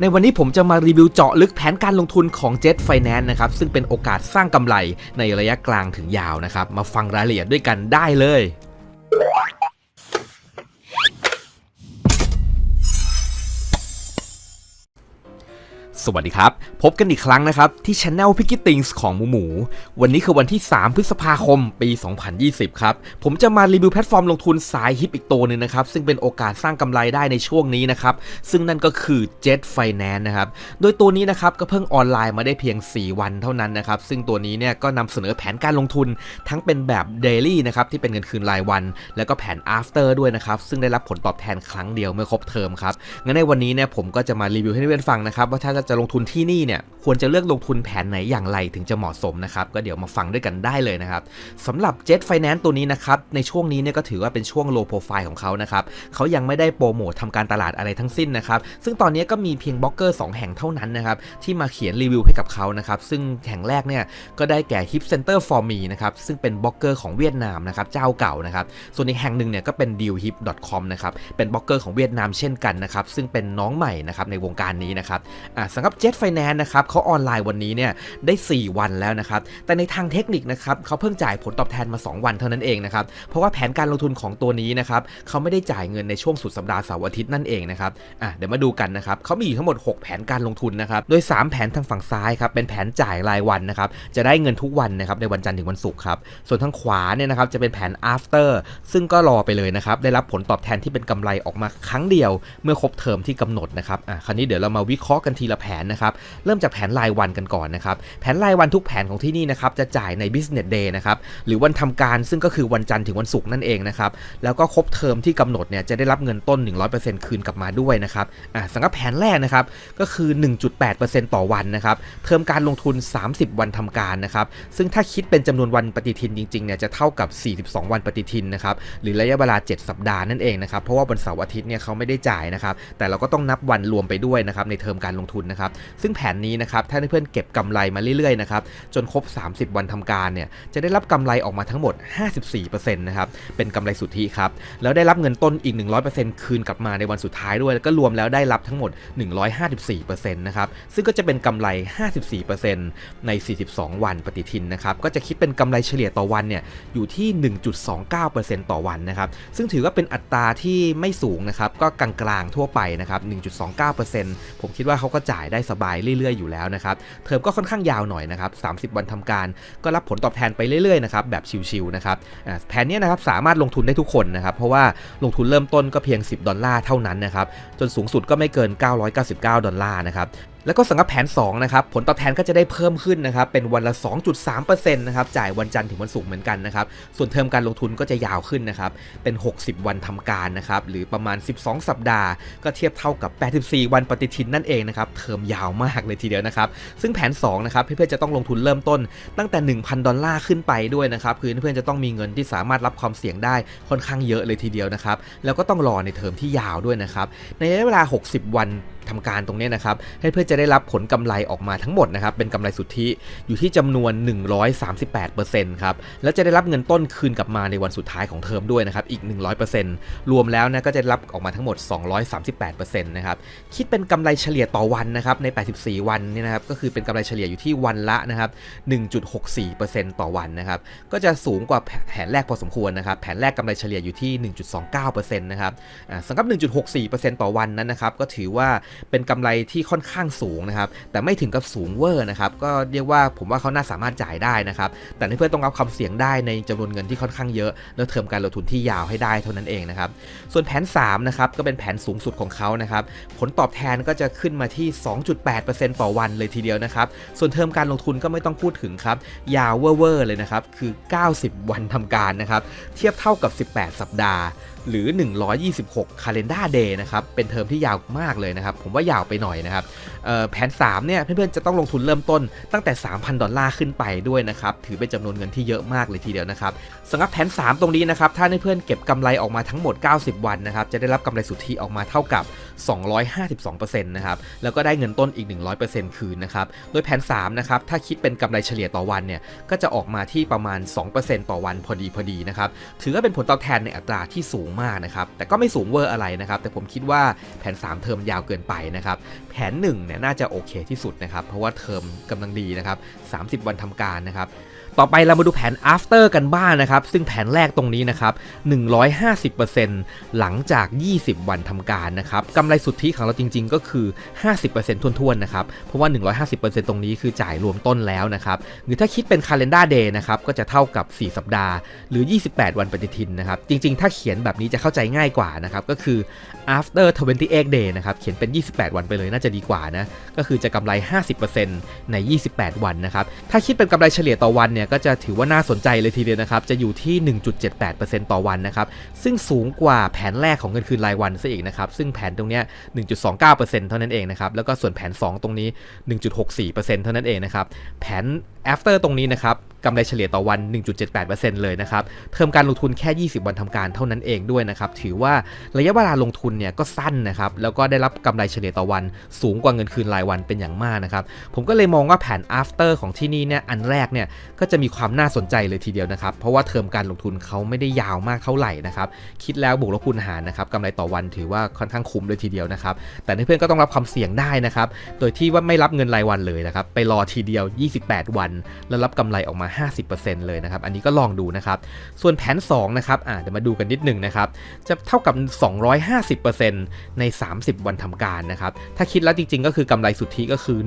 ในวันนี้ผมจะมารีวิวเจาะลึกแผนการลงทุนของ Jet Finance นะครับ ซึ่งเป็นโอกาสสร้างกำไรในระยะกลางถึงยาวนะครับ มาฟังรายละเอียดด้วยกันได้เลย สวัสดีครับ พบกันอีกครั้งนะครับ ที่ช anel p i c k y Things ของหมูหมู วันนี้คือวันที่ 3 พฤษภาคมปี 2020 ครับ ผมจะมารีวิวแพลตฟอร์มลงทุนสายฮิปอีกตัวหนึ่งนะครับ ซึ่งเป็นโอกาสสร้างกำไรได้ในช่วงนี้นะครับ ซึ่งนั่นก็คือ Jet Finance นะครับ โดยตัวนี้นะครับก็เพิ่งออนไลน์มาได้เพียง 4 วันเท่านั้นนะครับ ซึ่งตัวนี้เนี่ยก็นำเสนอแผนการลงทุนทั้งเป็นแบบ Daily นะครับที่เป็นเงินคืนรายวัน แล้วก็แผน After ด้วยนะครับซึ่งได้รับผลตอบแทนครั้งเดียวเมื่อครบเทอมครับงั้นในวันนี้เนี่ยผมก็จะมารีวิวให้เพื่อนๆฟังนะครับว่าถ้าจะลงทุนที่นี่เนี่ยควรจะเลือกลงทุนแผนไหนอย่างไรถึงจะเหมาะสมนะครับ ก็เดี๋ยวมาฟังด้วยกันได้เลยนะครับสำหรับ Jet Finance ตัวนี้นะครับ ในช่วงนี้เนี่ยก็ถือว่าเป็นช่วง low profile ของเขานะครับเขายังไม่ได้โปรโมททำการตลาดอะไรทั้งสิ้นนะครับ ซึ่งตอนนี้ก็มีเพียงบล็อกเกอร์ 2 แห่งเท่านั้นนะครับ ที่มาเขียนรีวิวให้กับเขานะครับ ซึ่งแห่งแรกเนี่ยก็ได้แก่ Hip Center for Me นะครับซึ่งเป็นบล็อกเกอร์ของเวียดนามนะครับเจ้าเก่านะครับส่วนอีกแห่งหนึ่งเนี่ยก็เป็น dealhip.com นะครับเป็นบล็อกเกอร์ของเวียดนามเช่นกันนะครับซึ่งเป็นน้องใหม่นะครับในวงการนี้นะครับอ่ำหรับ Jet Finance นะครับเขาออนไลน์วันนี้เนี่ยได้ 4 วันแล้วนะครับ แต่ในทางเทคนิคนะครับเขาเพิ่งจ่ายผลตอบแทนมา 2 วันเท่านั้นเองนะครับ เพราะว่าแผนการลงทุนของตัวนี้นะครับเขาไม่ได้จ่ายเงินในช่วงสุดสัปดาห์เสาร์อาทิตย์นั่นเองนะครับอะเดี๋ยวมาดูกันนะครับเขามีอยู่ทั้งหมด 6 แผนการลงทุนนะครับ โดย 3 แผนทางฝั่งซ้ายครับเป็นแผนจ่ายรายวันนะครับจะได้เงินทุกวันนะครับในวันจันทร์ถึงวันศุกร์ครับส่วนทางขวาเนี่ยนะครับจะเป็นแผน after ซึ่งก็รอไปเลยนะครับได้รับผลตอบแทนที่เป็นกำไรออกมาครั้งเดียว เมื่อครบเทอมที่กำหนดนะครับอะคราวนี้เดี๋ยวเรามาวิเคราะห์กันทีละแผนนะครับเริ่มจากแผนรายวันกันก่อนนะครับแผนรายวันทุกแผนของที่นี่นะครับจะจ่ายใน business day นะครับหรือวันทำการซึ่งก็คือวันจันทร์ถึงวันศุกร์นั่นเองนะครับแล้วก็ครบเทอมที่กำหนดเนี่ยจะได้รับเงินต้น 100%คืนกลับมาด้วยนะครับอ่าสำหรับแผนแรกนะครับก็คือ 1.8%ต่อวันนะครับเทอมการลงทุน 30 วันทำการนะครับซึ่งถ้าคิดเป็นจำนวนวันปฏิทินจริงๆเนี่ยจะเท่ากับ 42 วันปฏิทินนะครับหรือระยะเวลา 7 สัปดาห์นั่นเองนะครับเพราะว่าวันเสาร์อาทิตย์เนี่ยเขาไม่ได้จ่ายนะครับแต่เราก็ต้องนับวันรวมไปด้วยนะครับในเทอมการลงทุนนะครับซึ่งแผนนี้นะครับถ้าเพื่อนเก็บกำไรมาเรื่อยๆนะครับจนครบ 30 วันทำการเนี่ยจะได้รับกำไรออกมาทั้งหมด 54%นะครับเป็นกำไรสุทธิครับแล้วได้รับเงินต้นอีก 100%คืนกลับมาในวันสุดท้ายด้วยแล้วก็รวมแล้วได้รับทั้งหมด 154%นะครับซึ่งก็จะเป็นกำไร 54%ใน 42 วันปฏิทินนะครับก็จะคิดเป็นกำไรเฉลี่ยต่อวันเนี่ยอยู่ที่ 1.29%ต่อวันนะครับซึ่งถือว่าเป็นอัตราที่ไม่สูงนะครับก็กลางๆทั่วไปนะครับ1.29%ผมคิดว่าเขาก็จ่ายได้สบายเรื่อยๆอยู่แล้วนะครับเทอมก็ค่อนข้างยาวหน่อยนะครับ 30 วันทำการ ก็รับผลตอบแทนไปเรื่อยๆนะครับแบบชิวๆนะครับแผนนี้นะครับสามารถลงทุนได้ทุกคนนะครับเพราะว่าลงทุนเริ่มต้นก็เพียง 10 ดอลลาร์เท่านั้นนะครับจนสูงสุดก็ไม่เกิน 999 ดอลลาร์นะครับ แล้วก็สำหรับแผน2นะครับผลตอบแทนก็จะได้เพิ่มขึ้นนะครับเป็นวันละ 2.3%นะครับจ่ายวันจันทร์ถึงวันศุกร์เหมือนกันนะครับส่วนเทอมการลงทุนก็จะยาวขึ้นนะครับเป็น 60 วันทำการนะครับหรือประมาณ 12 สัปดาห์ ก็เทียบเท่ากับ 84 วันปฏิทินนั่นเองนะครับเทอมยาวมากเลยทีเดียวนะครับซึ่งแผน2นะครับเพื่อนๆจะต้องลงทุนเริ่มต้นตั้งแต่ 1,000 ดอลลาร์ขึ้นไปด้วยนะครับคือเพื่อนๆจะต้องมีเงินที่สามารถรับความเสี่ยงได้ค่อนข้างเยอะเลยทีเดียวนะครับแล้วก็ต้องรอในเทอมที่ยาวด้วยนะครับในระยะเวลา 60 วัน ทำการตรงนี้นะครับให้เพื่อจะได้รับผลกำไรออกมาทั้งหมดนะครับเป็นกำไรสุทธิอยู่ที่จำนวน 138%ครับแล้วจะได้รับเงินต้นคืนกลับมาในวันสุดท้ายของเทอมด้วยนะครับอีก 100%รวมแล้วนะก็จะรับออกมาทั้งหมด 238%นะครับคิดเป็นกำไรเฉลี่ยต่อวันนะครับใน 84 วันเนี่ยนะครับก็คือเป็นกำไรเฉลี่ยอยู่ที่วันละนะครับ 1.64%ต่อวันนะครับก็จะสูงกว่าแผนแรกพอสมควรนะครับแผนแรกกำไรเฉลี่ยอยู่ที่ 1.29%นะครับสำหรับ 1.64%ต่อวันนั้นนะครับก็ถือว่าเป็นกำไรที่ค่อนข้างสูงนะครับ แต่ไม่ถึงกับสูงเวอร์นะครับ ก็เรียกว่าผมว่าเขาน่าสามารถจ่ายได้นะครับ แต่เพื่อนต้องรับความเสี่ยงได้ในจำนวนเงินที่ค่อนข้างเยอะ แล้วเทอมการลงทุนที่ยาวให้ได้เท่านั้นเองนะครับ ส่วนแผน3นะครับก็เป็นแผนสูงสุดของเขานะครับ ผลตอบแทนก็จะขึ้นมาที่ 2.8%ต่อวันเลยทีเดียวนะครับ ส่วนเทอมการลงทุนก็ไม่ต้องพูดถึงครับ ยาวเวอร์ๆเลยนะครับ คือ 90 วันทำการนะครับ เทียบเท่ากับ 18 สัปดาห์ หรือ 126 calendar day นะครับ เป็นเทอมที่ยาวมากเลยนะครับ ผมว่ายาวไปหน่อยนะครับแผน 3 เนี่ยเพื่อนๆจะต้องลงทุนเริ่มต้นตั้งแต่ 3,000 ดอลลาร์ขึ้นไปด้วยนะครับถือเป็นจำนวนเงินที่เยอะมากเลยทีเดียวนะครับสำหรับแผน 3 ตรงนี้นะครับถ้าเพื่อนๆเก็บกำไรออกมาทั้งหมด 90 วันนะครับจะได้รับกำไรสุทธิออกมาเท่ากับ 252%นะครับ แล้วก็ได้เงินต้นอีก 100%คืนนะครับ โดยแผน 3 นะครับ ถ้าคิดเป็นกำไรเฉลี่ยต่อวันเนี่ย ก็จะออกมาที่ประมาณ 2%ต่อวันพอดีพอดีนะครับ ถือว่าเป็นผลตอบแทนในอัตราที่สูงมากนะครับ แต่ก็ไม่สูงเวอร์อะไรนะครับ แต่ผมคิดว่าแผน 3 เทอมยาวเกินไปนะครับ แผน1เนี่ยน่าจะโอเคที่สุดนะครับ เพราะว่าเทอมกำลังดีนะครับ 30 วันทำการนะครับ ต่อไปเรามาดูแผน after กันบ้างนะครับ ซึ่งแผนแรกตรงนี้นะครับ 150%หลังจาก 20 วันทำการนะครับกำไรสุทธิของเราจริง ๆ ก็คือ 50%ทวนๆนะครับ เพราะว่า 150%ตรงนี้คือจ่ายรวมต้นแล้วนะครับ หรือถ้าคิดเป็น calendar day นะครับ ก็จะเท่ากับ 4 สัปดาห์ หรือ 28 วันปฏิทินนะครับ จริง ๆ ถ้าเขียนแบบนี้จะเข้าใจง่ายกว่านะครับ ก็คือ after 28 day นะครับ เขียนเป็น 28 วันไปเลยน่าจะดีกว่านะ ก็คือจะกำไร 50%ใน 28 วันนะครับ ถ้าคิดเป็นกำไรเฉลี่ยต่อวันเนี่ยก็จะถือว่าน่าสนใจเลยทีเดียวนะครับจะอยู่ที่ 1.78%ต่อวันนะครับซึ่งสูงกว่าแผนแรกของเงินคืนรายวันซะอีกนะครับซึ่งแผนตรงเนี้ย 1.29%เท่านั้นเองนะครับแล้วก็ส่วนแผน 2 ตรงนี้ 1.64%เท่านั้นเองนะครับแผน after ตรงนี้นะครับกำไรเฉลี่ยต่อวัน 1.78%เลยนะครับ เทอมการลงทุนแค่ 20 วันทำการเท่านั้นเองด้วยนะครับ ถือว่าระยะเวลาลงทุนเนี่ยก็สั้นนะครับ แล้วก็ได้รับกำไรเฉลี่ยต่อวันสูงกว่าเงินคืนรายวันเป็นอย่างมากนะครับ ผมก็เลยมองว่าแผน after ของที่นี่เนี่ยอันแรกเนี่ยก็จะมีความน่าสนใจเลยทีเดียวนะครับ เพราะว่าเทอมการลงทุนเขาไม่ได้ยาวมากเท่าไหร่นะครับ คิดแล้วบวกลบคูณหารนะครับกำไรต่อวันถือว่าค่อนข้างคุ้มเลยทีเดียวนะครับ แต่เพื่อนๆก็ต้องรับความเสี่ยงได้นะครับ โดยที่ว่าไม่รับเงินรายวันเลยนะครับ ไปรอทีเดียว 28 วันแล้วรับกำไรออกมา 50%เลยนะครับ อันนี้ก็ลองดูนะครับ ส่วนแผน2นะครับอ่าเดี๋ยวมาดูกันนิดหนึ่งนะครับ จะเท่ากับ 250%ใน 30 วันทำการนะครับ ถ้าคิดแล้วจริงๆ ก็คือกำไรสุทธิก็คือ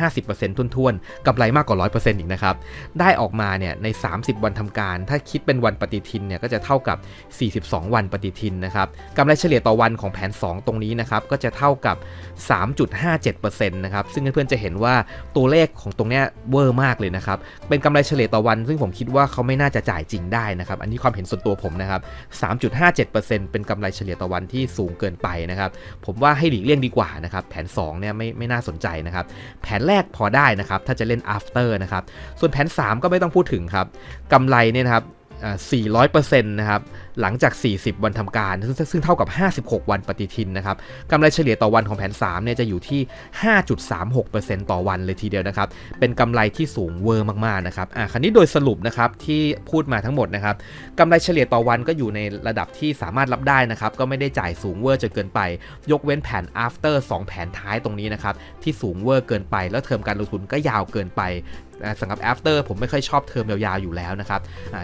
150%ทุ่นๆกำไรมากกว่า 100%อีกนะครับ ได้ออกมาเนี่ยใน 30 วันทำการ ถ้าคิดเป็นวันปฏิทินเนี่ยก็จะเท่ากับ 42 วันปฏิทินนะครับกำไรเฉลี่ยต่อวันของแผน 2 ตรงนี้นะครับก็จะเท่ากับ 3.57%นะครับซึ่งเพื่อนๆจะเห็นว่าตัวเลขของตรงเนี้ยเวอร์มากเลยนะครับเป็นกำไรเฉลี่ยต่อวัน ซึ่งผมคิดว่าเขาไม่น่าจะจ่ายจริงได้นะครับอันนี้ความเห็นส่วนตัวผมนะครับ 3.57%เป็นกำไรเฉลี่ยต่อวันที่สูงเกินไปนะครับผมว่าให้หลีกเลี่ยงดีกว่านะครับแผน2เนี่ยไม่ไม่น่าสนใจนะครับแผนแรกพอได้นะครับถ้าจะเล่น after นะครับส่วนแผน 3 ก็ไม่ต้องพูดถึงครับกำไรเนี่ยนะครับ 400%นะครับ หลังจาก 40 วันทำการซึ่งซึ่งเท่ากับ 56 วันปฏิทินนะครับกำไรเฉลี่ยต่อวันของแผน3เนี่ยจะอยู่ที่ 5.36%ต่อวันเลยทีเดียวนะครับ เป็นกำไรที่สูงเวอร์มากๆนะครับอ่าคันนี้โดยสรุปนะครับที่พูดมาทั้งหมดนะครับกำไรเฉลี่ยต่อวันก็อยู่ในระดับที่สามารถรับได้นะครับ ก็ไม่ได้จ่ายสูงเวอร์จนเกินไป ยกเว้นแผน after 2 แผนท้ายตรงนี้นะครับ ที่สูงเวอร์เกินไป แล้วเทอมการลงทุนก็ยาวเกินไป สำหรับ after ผมไม่ค่อยชอบเทอมยาวๆอยู่แล้วนะครับ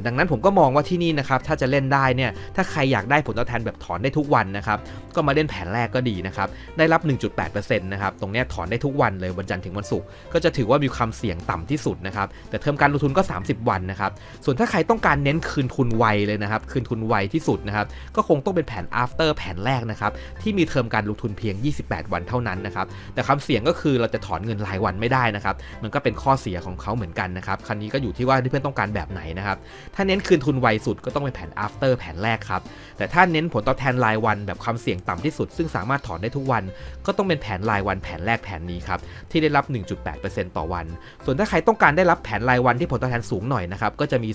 ดังนั้นผมก็มองว่าที่นี่นะครับถ้าจะเล่นได้เนี่ยถ้าใครอยากได้ผลตอบแทนแบบถอนได้ทุกวันนะครับก็มาเล่นแผนแรกก็ดีนะครับได้รับ 1.8%นะครับตรงเนี้ยถอนได้ทุกวันเลยวันจันทร์ถึงวันศุกร์ก็จะถือว่ามีความเสี่ยงต่ำที่สุดนะครับแต่เทอมการลงทุนก็ 30 วันนะครับส่วนถ้าใครต้องการเน้นคืนทุนไวเลยนะครับคืนทุนไวที่สุดนะครับก็คงต้องเป็นแผน after แผนแรกนะครับที่มีเทอมการลงทุนเพียง 28 วันเท่านั้นนะครับแต่ความเสี่ยงก็คือเราจะถอนเงินรายวันไม่ได้นะครับมันก็เป็นข้อเสียของเขาเหมือนกันนะครับ คันนี้ก็อยู่ที่ว่าเพื่อนๆต้องการแบบไหนนะครับ ถ้าเน้นคืนทุนไวสุดก็ต้องเป็นแผน after แผนแรกครับ แต่ถ้าเน้นผลตอบแทนรายวันแบบความเสี่ยงต่ำที่สุด ซึ่งสามารถถอนได้ทุกวัน ก็ต้องเป็นแผนรายวันแผนแรกแผนนี้ครับ ที่ได้รับ 1.8%ต่อวัน ส่วนถ้าใครต้องการได้รับแผนรายวันที่ผลตอบแทนสูงหน่อยนะครับ ก็จะมี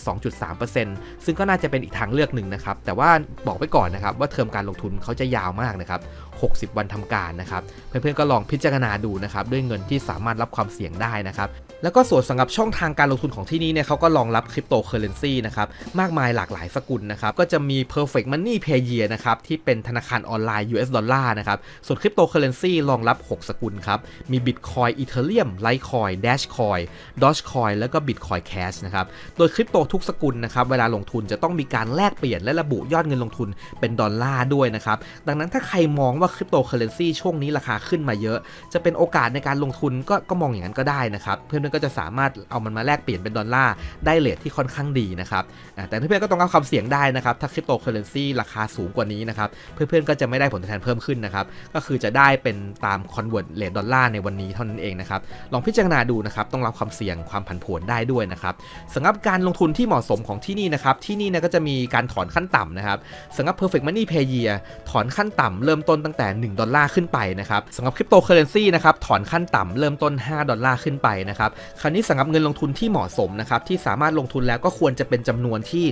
2.3%ซึ่งก็น่าจะเป็นอีกทางเลือกหนึ่งนะครับ แต่ว่าบอกไว้ก่อนนะครับว่าเทอมการลงทุนเขาจะยาวมากนะครับ60 วันทำการนะครับ เพื่อนๆก็ลองพิจารณาดูนะครับ ด้วยเงินที่สามารถรับความเสี่ยงได้นะครับ แล้วก็ส่วนสำหรับช่องทางการลงทุนของที่นี่เนี่ยเขาก็รองรับคริปโตเคอเรนซีนะครับมากมายหลากหลายสกุลนะครับก็จะมี perfect money payer นะครับที่เป็นธนาคารออนไลน์ US ดอลลาร์นะครับส่วนคริปโตเคอเรนซีรองรับ 6 สกุลครับมี Bitcoin Ethereum Litecoin Dashcoin Dogecoin แล้วก็ Bitcoin Cash นะครับโดยคริปโตทุกสกุลนะครับเวลาลงทุนจะต้องมีการแลกเปลี่ยนและระบุยอดเงินลงทุนเป็นดอลลาร์ด้วยนะครับดังนั้นถ้าใครมองว่าคริปโตเคอเรนซีช่วงนี้ราคาขึ้นมาเยอะ จะเป็นโอกาสในการลงทุนก็ก็มองอย่างนั้นก็ได้นะครับเพื่อนๆก็จะสามารถเอามันมาแลกเปลี่ยนเป็นดอลลาร์ได้เลทที่ค่อนข้างดีนะครับแต่เพื่อนๆก็ต้องรับความเสี่ยงได้นะครับถ้าคริปโตเคอเรนซีราคาสูงกว่านี้นะครับเพื่อนๆก็จะไม่ได้ผลตอบแทนเพิ่มขึ้นนะครับก็คือจะได้เป็นตามคอนเวิร์ตเลทดอลลาร์ในวันนี้เท่านั้นเองนะครับลองพิจารณาดูนะครับต้องรับความเสี่ยงความผันผวนได้ด้วยนะครับสำหรับการลงทุนที่เหมาะสมของที่นี่นะครับที่นี่นก็จะมีการถอนขั้นต่ำนะครับสำหรับ perfect money pay year ถอนขั้นต่ำเริ่มต้นตั้งแต่ 1 ดอลลาร์ขึ้นไปนะครับสำหรับคริปโตเคอเรนซีนะครับถอนขั้นต่ำเริ่มต้น 5 ดอลลาร์ขึ้นไปนะครับคราวนี้สำหรับหรับเงินลงทุนที่เหมาะสมนะครับที่สามารถลงทุนแล้วก็ควรจะเป็นจำนวนที่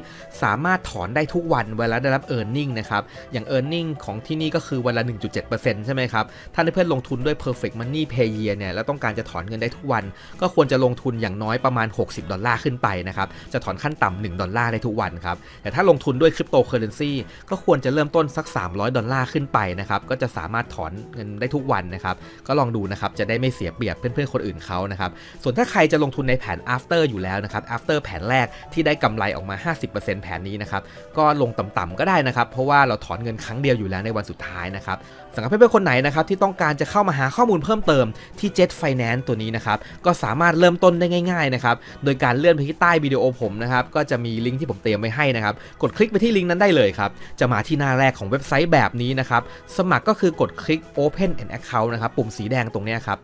สามารถถอนได้ทุกวันเวลาได้รับ e a r n i n g นะครับอย่าง e a r n i n g ของที่นี่ก็คือวันละ 1.7%ใช่ไหมครับถ้าเพื่อนลงทุนด้วย perfect money pay year เนี่ยแล้วต้องการจะถอนเงินได้ทุกวัน ก็ควรจะลงทุนอย่างน้อยประมาณ 60 ดอลลาร์ขึ้นไปนะครับจะถอนขั้นต่ำ1ดอลลาร์ได้ทุกวันครับแต่ถ้าลงทุนด้วยคริปโตเคอเรนซีก็ควรจะเริ่มต้นสัก 300 ดอลลาร์ขึ้นไปนะครับก็จะสามารถถอนเงินได้ทุกวันนะครับก็ลองดูนะครับจะได้ไม่เสียเปรียบเพื่อนๆคนอื่นเขานะครับส่วนถ้าใครจะลงทุนในแผน after อยู่แล้วนะครับ after แผนแรกที่ได้กำไรออกมา 50%แผนนี้นะครับ ก็ลงต่ำๆก็ได้นะครับ เพราะว่าเราถอนเงินครั้งเดียวอยู่แล้วในวันสุดท้ายนะครับสำหรับเพื่อนๆคนไหนนะครับที่ต้องการจะเข้ามาหาข้อมูลเพิ่มเติมที่ Jet Finance ตัวนี้นะครับ ก็สามารถเริ่มต้นได้ง่ายๆนะครับ โดยการเลื่อนไปที่ใต้วิดีโอผมนะครับ ก็จะมีลิงก์ที่ผมเตรียมไว้ให้นะครับ กดคลิกไปที่ลิงก์นั้นได้เลยครับ จะมาที่หน้าแรกของเว็บไซต์แบบนี้นะครับ สมัครก็คือกดคลิก Open an account นะครับ ปุ่มสีแดงตรงนี้ครับ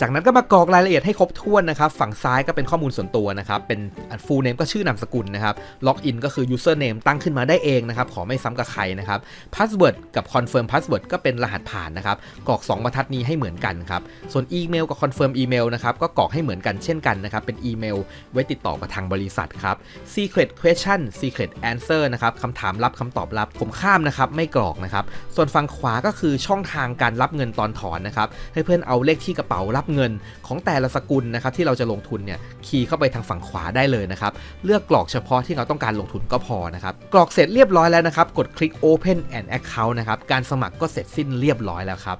จากนั้นก็มากรอกรายละเอียดให้ครบถ้วนนะครับ ฝั่งซ้ายก็เป็นข้อมูลส่วนตัวนะครับ เป็น full name ก็ชื่อนามสกุลนะครับ log in ก็คือ user name ตั้งขึ้นมาได้เองนะครับ ขอไม่ซ้ำกับใครนะครับ password กับ confirm password ก็เป็นรหัสผ่านนะครับ กรอก 2 บรรทัดนี้ให้เหมือนกันครับ ส่วนอีเมลกับ confirm email นะครับ ก็กรอกให้เหมือนกันเช่นกันนะครับ เป็นอีเมลไว้ติดต่อกับทางบริษัทครับ secret question secret answer นะครับคำถามลับคำตอบลับ ผมข้ามนะครับ ไม่กรอกนะครับ ส่วนฝั่งขวาก็คือช่องทางการรับเงินตอนถอนนะครับ ให้เพื่อนเอาเลขที่กระเป๋ารับเงินของแต่ละสกุลนะครับที่เราจะลงทุนเนี่ยคีย์เข้าไปทางฝั่งขวาได้เลยนะครับเลือกกรอกเฉพาะที่เราต้องการลงทุนก็พอนะครับกรอกเสร็จเรียบร้อยแล้วนะครับกดคลิก Open an account นะครับการสมัครก็เสร็จสิ้นเรียบร้อยแล้วครับ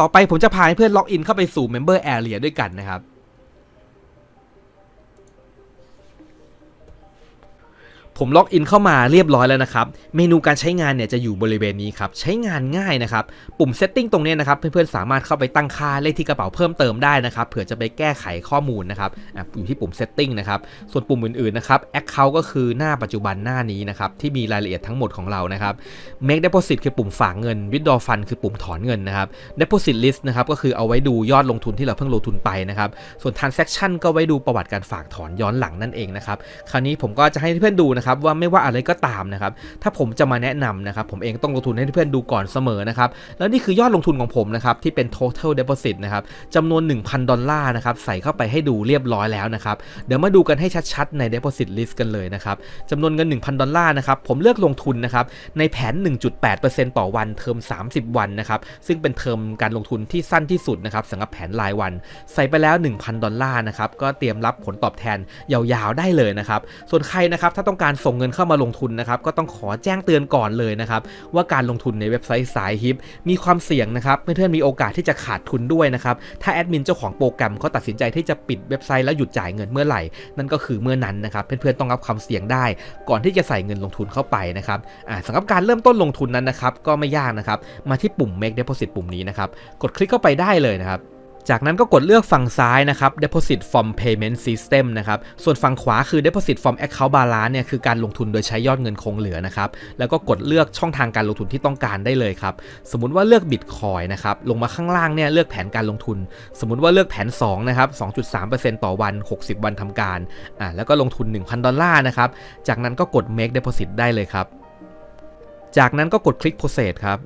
ต่อไปผมจะพาให้เพื่อนล็อกอินเข้าไปสู่ Member Area ด้วยกันนะครับ ผมล็อกอินเข้ามาเรียบร้อยแล้วนะครับ เมนูการใช้งานเนี่ยจะอยู่บริเวณนี้ครับ ใช้งานง่ายนะครับ ปุ่ม Setting ตรงนี้นะครับ เพื่อนๆสามารถเข้าไปตั้งค่าเลขที่กระเป๋าเพิ่มเติมได้นะครับ เผื่อจะไปแก้ไขข้อมูลนะครับอยู่ที่ปุ่ม Setting นะครับ ส่วนปุ่มอื่นๆนะครับ Account ก็คือหน้าปัจจุบันหน้านี้นะครับ ที่มีรายละเอียดทั้งหมดของเรานะครับ Make Deposit คือปุ่มฝากเงิน Withdraw Fund คือปุ่มถอนเงินนะครับ Deposit List นะครับก็คือเอาไว้ดูยอดลงทุนที่เราเพิ่งลงทุนไปนะครับส่วน Transaction ก็ไว้ดูประวัติการฝากถอนย้อนหลังนั่นเองนะครับคราวนี้ผมก็จะให้เพื่อนดูนะครับว่าไม่ว่าอะไรก็ตามนะครับถ้าผมจะมาแนะนำนะครับผมเองต้องลงทุนให้เพื่อนดูก่อนเสมอนะครับแล้วนี่คือยอดลงทุนของผมนะครับที่เป็น total deposit นะครับจำนวน 1,000 ดอลลาร์นะครับใส่เข้าไปให้ดูเรียบร้อยแล้วนะครับเดี๋ยวมาดูกันให้ชัดๆใน deposit list กันเลยนะครับจำนวนเงิน 1,000 ดอลลาร์นะครับผมเลือกลงทุนนะครับในแผน 1.8%ต่อวันเทอม 30 วันนะครับซึ่งเป็นเทอมการลงทุนที่สั้นที่สุดนะครับสำหรับแผนรายวัน ใส่ไปแล้ว 1,000 ดอลลาร์นะครับก็เตรียมรับผลตอบแทนยาวๆได้เลยนะครับส่วนใครนะครับถ้าต้องการส่งเงินเข้ามาลงทุนนะครับก็ต้องขอแจ้งเตือนก่อนเลยนะครับว่าการลงทุนในเว็บไซต์สายฮิปมีความเสี่ยงนะครับเพื่อนๆมีโอกาสที่จะขาดทุนด้วยนะครับถ้าแอดมินเจ้าของโปรแกรมเขาตัดสินใจที่จะปิดเว็บไซต์แล้วหยุดจ่ายเงินเมื่อไหร่ นั่นก็คือเมื่อนั้นนะครับเพื่อนๆต้องรับความเสี่ยงได้ ก่อนที่จะใส่เงินลงทุนเข้าไปนะครับสำหรับการเริ่มต้นลงทุนนั้นนะครับก็ไม่ยากนะครับมาที่ปุ่ม make deposit ปุ่มนี้นะครับกดคลิกเข้าไปได้เลยนะครับ จากนั้นก็กดเลือกฝั่งซ้ายนะครับ deposit from payment system นะครับ ส่วนฝั่งขวาคือ deposit from account balance เนี่ยคือการลงทุนโดยใช้ยอดเงินคงเหลือนะครับ แล้วก็กดเลือกช่องทางการลงทุนที่ต้องการได้เลยครับ สมมุติว่าเลือก Bitcoin นะครับ ลงมาข้างล่างเนี่ยเลือกแผนการลงทุน สมมุติว่าเลือกแผน2นะครับ 2.3%ต่อวัน 60 วันทำการ อ่าแล้วก็ลงทุน 1,000 ดอลลาร์นะครับ จากนั้นก็กด make deposit ได้เลยครับ จากนั้นก็กดคลิก process ครับ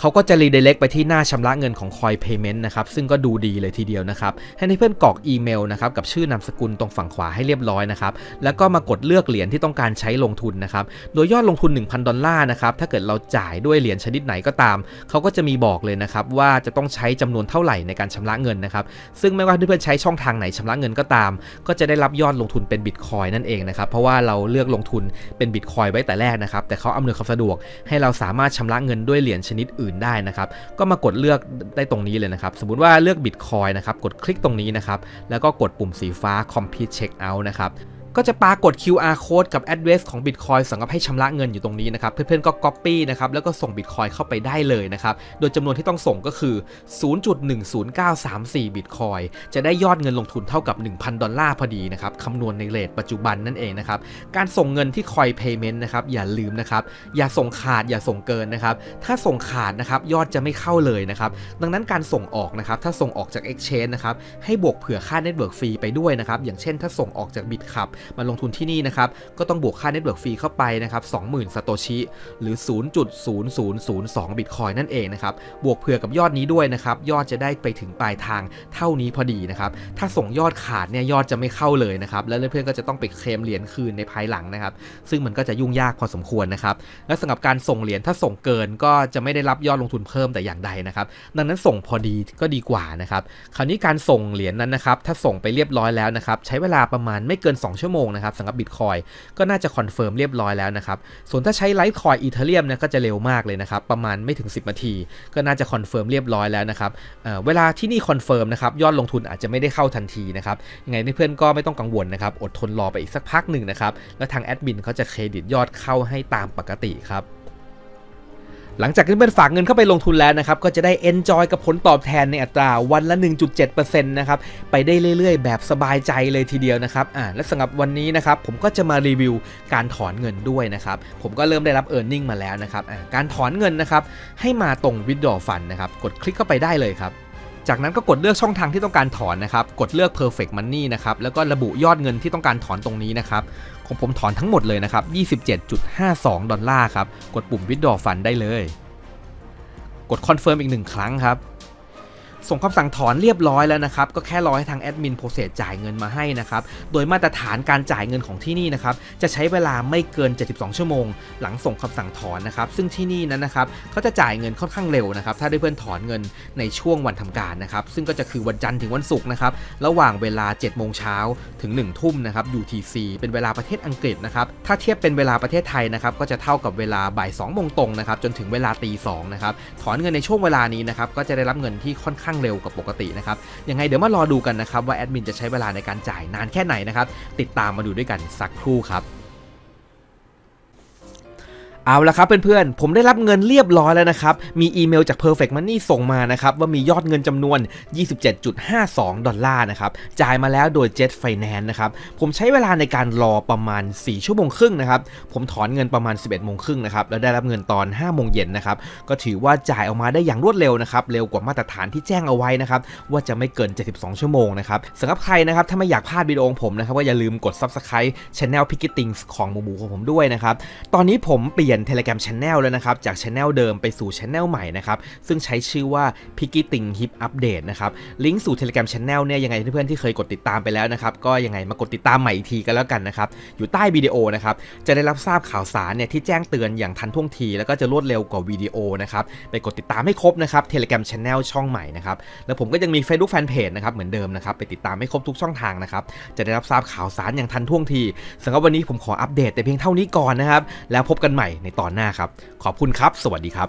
เขาก็จะรีเดเล็กไปที่หน้าชำระเงินของ Coin Payment นะครับ ซึ่งก็ดูดีเลยทีเดียวนะครับ ให้เพื่อนกรอกอีเมลนะครับ กับชื่อนามสกุลตรงฝั่งขวาให้เรียบร้อยนะครับ แล้วก็มากดเลือกเหรียญที่ต้องการใช้ลงทุนนะครับ โดยยอดลงทุน 1,000 ดอลลาร์นะครับ ถ้าเกิดเราจ่ายด้วยเหรียญชนิดไหนก็ตาม เขาก็จะมีบอกเลยนะครับ ว่าจะต้องใช้จำนวนเท่าไหร่ในการชำระเงินนะครับ ซึ่งไม่ว่าเพื่อนๆใช้ช่องทางไหนชำระเงินก็ตาม ก็จะได้รับยอดลงทุนเป็นบิตคอยนั่นเองนะครับ เพราะว่าเราเลือกลงทุนเป็นบิตคอยไว้แต่แรกนะครับ แต่เขาอำนวยความสะดวกให้เราสามารถชำระเงินด้วยเหรียญชนิดอื่นได้นะครับ ก็มากดเลือกได้ตรงนี้เลยนะครับ สมมุติว่าเลือกบิตคอยนะครับ กดคลิกตรงนี้นะครับ แล้วก็กดปุ่มสีฟ้า Complete Checkout นะครับ ก็จะปรากฏ QR code กับ address ของ Bitcoin สำหรับให้ชำระเงินอยู่ตรงนี้นะครับ เพื่อนๆก็ Copy นะครับ แล้วก็ส่ง Bitcoin เข้าไปได้เลยนะครับ โดยจำนวนที่ต้องส่งก็คือ 0.10934 Bitcoin จะได้ยอดเงินลงทุนเท่ากับ 1,000 ดอลลาร์พอดีนะครับคำนวณในเรทปัจจุบันนั่นเองนะครับ การส่งเงินที่ Coin Payment นะครับ อย่าลืมนะครับ อย่าส่งขาด อย่าส่งเกินนะครับ ถ้าส่งขาดนะครับ ยอดจะไม่เข้าเลยนะครับ ดังนั้นการส่งออกนะครับ ถ้าส่งออกจาก Exchange นะครับ ให้บวกเผื่อค่า Network Fee ไปด้วยนะครับ อย่างเช่น ถ้าส่งออกจาก BitCup มาลงทุนที่นี่นะครับ ก็ต้องบวกค่าเน็ตเวิร์กฟรีเข้าไปนะครับ20,000สโตชิหรือ 0.0002 บิตคอยนั่นเองนะครับ บวกเผื่อกับยอดนี้ด้วยนะครับ ยอดจะได้ไปถึงปลายทางเท่านี้พอดีนะครับ ถ้าส่งยอดขาดเนี่ยยอดจะไม่เข้าเลยนะครับ แล้วเพื่อนๆก็จะต้องไปเคลมเหรียญคืนในภายหลังนะครับ ซึ่งมันก็จะยุ่งยากพอสมควรนะครับ และสำหรับการส่งเหรียญถ้าส่งเกินก็จะไม่ได้รับยอดลงทุนเพิ่มแต่อย่างใดนะครับ ดังนั้นส่งพอดีก็ดีกว่านะครับ คราวนี้การส่งเหรียญนั้นนะครับ ถ้าส่งไปเรียบร้อยแล้วนะครับ ใช้เวลาประมาณไม่เกิน 2 ชั่วโมงนะครับสำหรับบิตคอยก็น่าจะคอนเฟิร์มเรียบร้อยแล้วนะครับ ส่วนถ้าใช้ไลท์คอยอีเทเรียมนะก็จะเร็วมากเลยนะครับ ประมาณไม่ถึง 10 นาที ก็น่าจะคอนเฟิร์มเรียบร้อยแล้วนะครับเเวลาที่นี่คอนเฟิร์มนะครับยอดลงทุนอาจจะไม่ได้เข้าทันทีนะครับยังไงเพื่อนๆก็ไม่ต้องกังวลนะครับอดทนรอไปอีกสักพักหนึ่งนะครับแล้วทางแอดมินเขาจะเครดิตยอดเข้าให้ตามปกติครับ หลังจากที่เป็นฝากเงินเข้าไปลงทุนแล้วนะครับ ก็จะได้ enjoy กับผลตอบแทนในอัตราวันละ 1.7%นะครับ ไปได้เรื่อยๆ แบบสบายใจเลยทีเดียวนะครับ อ่า และสำหรับวันนี้นะครับ ผมก็จะมารีวิวการถอนเงินด้วยนะครับ ผมก็เริ่มได้รับ e a r n i n g มาแล้วนะครับ อ่า การถอนเงินนะครับ ให้มาตรง withdraw fund นะครับ กดคลิกเข้าไปได้เลยครับ จากนั้นก็กดเลือกช่องทางที่ต้องการถอนนะครับ กดเลือก perfect money นะครับ แล้วก็ระบุยอดเงินที่ต้องการถอนตรงนี้นะครับ ของผมถอนทั้งหมดเลยนะครับ 27.52 ดอลลาร์ครับ กดปุ่ม withdraw fund ได้เลย กด confirm อีกหนึ่งครั้งครับ ส่งคำสั่งถอนเรียบร้อยแล้วนะครับ ก็แค่รอให้ทางแอดมินโปรเซสจ่ายเงินมาให้นะครับ โดยมาตรฐานการจ่ายเงินของที่นี่นะครับ จะใช้เวลาไม่เกิน 72 ชั่วโมง หลังส่งคำสั่งถอนนะครับ ซึ่งที่นี่นั้นนะครับเขาจะจ่ายเงินค่อนข้างเร็วนะครับ ถ้าได้เพื่อนถอนเงินในช่วงวันทำการนะครับ ซึ่งก็จะคือวันจันทร์ถึงวันศุกร์นะครับ ระหว่างเวลา 7 โมงเช้าถึง 1 ทุ่มนะครับ UTC เป็นเวลาประเทศอังกฤษนะครับ ถ้าเทียบเป็นเวลาประเทศไทยนะครับ ก็จะเท่ากับเวลาบ่าย2โมงตรงนะครับ จนถึงเวลาตี2นะครับ ถอนเงินในช่วงเวลานี้นะครับ ก็จะได้รับเงินที่ค่อนข้างเร็วกว่าปกตินะครับยังไงเดี๋ยวมารอดูกันนะครับว่าแอดมินจะใช้เวลาในการจ่ายนานแค่ไหนนะครับติดตามมาดูด้วยกันสักครู่ครับ เอาละครับเพื่อนๆ ผมได้รับเงินเรียบร้อยแล้วนะครับ มีอีเมลจาก Perfect Money ส่งมานะครับ ว่ามียอดเงินจำนวน 27.52 ดอลลาร์นะครับ จ่ายมาแล้วโดย Jet Finance นะครับ ผมใช้เวลาในการรอประมาณ 4 ชั่วโมงครึ่งนะครับ ผมถอนเงินประมาณ 11โมงครึ่งนะครับ แล้วได้รับเงินตอน 5 โมงเย็นนะครับ ก็ถือว่าจ่ายออกมาได้อย่างรวดเร็วนะครับ เร็วกว่ามาตรฐานที่แจ้งเอาไว้นะครับ ว่าจะไม่เกิน 72 ชั่วโมงนะครับสำหรับใครนะครับ ถ้าไม่อยากพลาดวิดีโอของผมนะครับ ก็อย่าลืมกด Subscribe Channel p i c k e t i n g ของหมูหมูของผมด้วยนะครับ ตอนนี้ผมเปลี่ยน Telegram Channel แล้วนะครับ จาก Channel เดิมไปสู่ Channel ใหม่นะครับ ซึ่งใช้ชื่อว่า p i c k e t i n g Hip Update นะครับ ลิงก์สู่ Telegram Channel เนี่ยยังไงเพื่อนๆที่เคยกดติดตามไปแล้วนะครับ ก็ยังไงมากดติดตามใหม่อีกทีกันแล้วกันนะครับ อยู่ใต้วิดีโอนะครับ จะได้รับทราบข่าวสารเนี่ยที่แจ้งเตือนอย่างทันท่วงที แล้วก็จะรวดเร็วกว่าวิดีโอนะครับ ไปกดติดตามให้ครบนะครับ Telegram Channel ช่องใหม่นะครับ แล้วผมก็ยังมี Facebook Fanpage นะครับเหมือนเดิมนะครับ ไปติดตามให้ครบทุกช่องทางนะครับ จะได้รับทราบข่าวสารอย่างทันท่วงทีสำหรับวันนี้ผมขออัปเดตแต่เพียงเท่านี้ก่อนนะครับ แล้วพบกันใหม่ในตอนหน้าครับ ขอบคุณครับ สวัสดีครับ